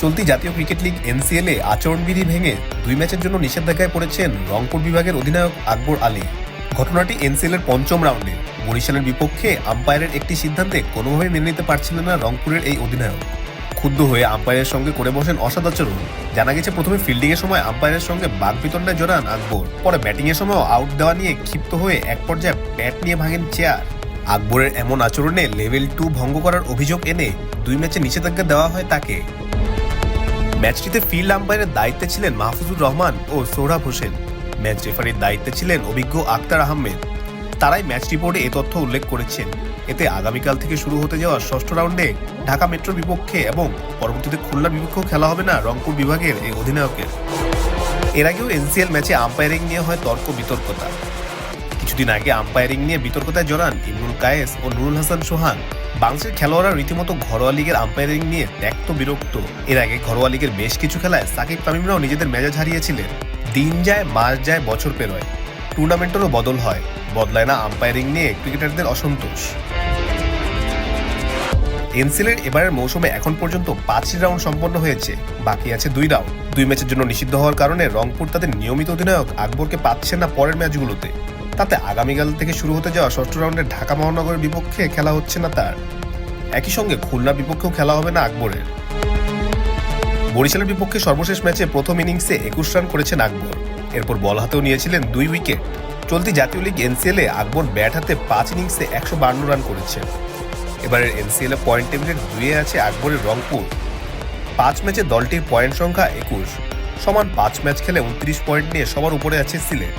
চলতি জাতীয় cricket league NCL আচরণবিধি ভেঙে দুই ম্যাচের জন্য নিষেধাজ্ঞায় পড়েছেন রংপুর বিভাগের অধিনায়ক আকবর আলী। ঘটনাটি এনসিএল এর পঞ্চম রাউন্ডে। বরিশালের বিপক্ষে আম্পায়ারের একটি সিদ্ধান্তে কোনোভাবে মেনে নিতে পারছিলেন না রংপুরের এই অধিনায়ক। ক্ষুব্ধ হয়ে আম্পায়ারের সঙ্গে করে বসেন অসদাচরণ। জানা গেছে, প্রথমে ফিল্ডিং এর সময় আম্পায়ারের সঙ্গে বাগবিতণ্ডায় জড়ান আকবর। পরে ব্যাটিং এর সময় আউট দেওয়া নিয়ে ক্ষিপ্ত হয়ে এক পর্যায়ে ব্যাট নিয়ে ভাঙেন চেয়ার। আকবরের এমন আচরণে লেভেল টু ভঙ্গ করার অভিযোগ এনে দুই ম্যাচে নিষেধাজ্ঞা দেওয়া হয় তাকে। ম্যাচটিতে ফিল্ড আম্পায়ারের দায়িত্বে ছিলেন মাহফুজুর রহমান ও সোহরাব হোসেন। ম্যাচ রেফারির দায়িত্বে ছিলেন অভিজ্ঞ আক্তার আহমেদ। তারাই ম্যাচ রিপোর্টে এ তথ্য উল্লেখ করেছেন। এতে আগামীকাল থেকে শুরু হতে যাওয়া ষষ্ঠ রাউন্ডে ঢাকা মেট্রোর বিপক্ষে এবং পরবর্তীতে খুলনার বিপক্ষেও খেলা হবে না রংপুর বিভাগের এই অধিনায়কের। এর আগেও এনসিএল ম্যাচে আম্পায়ারিং নিয়ে হয় তর্ক বিতর্কতা। কিছুদিন আগে আম্পায়ারিং নিয়ে বিতর্কতায় জড়ান ইমরুল কায়েস ও নুরুল হাসান সোহান। বাংলাদেশের খেলোয়াড়রা রীতিমতো ঘরোয়া লিগের আম্পায়ারিং নিয়ে ত্যক্ত বিরক্ত। এর আগে ঘরোয়া লিগের বেশ কিছু খেলায় সাকিব তামিমরাও নিজেদের মেজাজ হারিয়েছিলেন। দিন যায়, মাস যায়, বছর পেরোয়। টুর্নামেন্টেরও বদল হয়। বদলায় না আম্পায়ারিং নিয়ে ক্রিকেটারদের অসন্তোষ। এনসিলের এবারের মৌসুমে এখন পর্যন্ত পাঁচটি রাউন্ড সম্পন্ন হয়েছে। বাকি আছে দুই রাউন্ড দুই ম্যাচের জন্য নিষিদ্ধ হওয়ার কারণে রংপুর তাদের নিয়মিত অধিনায়ক আকবরকে পাচ্ছে না পরের ম্যাচগুলোতে। তাতে আগামীকাল থেকে শুরু হতে যাওয়া ষষ্ঠ রাউন্ডে ঢাকা মহানগরের বিপক্ষে খেলা হচ্ছে না তার। একই সঙ্গে খুলনা বিপক্ষেও খেলা হবে না আকবরের। বরিশালের বিপক্ষে সর্বশেষ ম্যাচে প্রথম ইনিংসে একুশ রান করেছেন আকবর। এরপর বল হাতেও নিয়েছিলেন দুই উইকেট। চলতি জাতীয় লিগ এনসিএল এ আকবর ব্যাট হাতে পাঁচ ইনিংসে একশো বান্ন রান করেছেন। এবারের এনসিএল এ পয়েন্ট টেবিলের দুয়ে আছে আকবরের রংপুর। পাঁচ ম্যাচে দলটির পয়েন্ট সংখ্যা একুশ। সমান পাঁচ ম্যাচ খেলে উনত্রিশ পয়েন্ট নিয়ে সবার উপরে আছে সিলেট।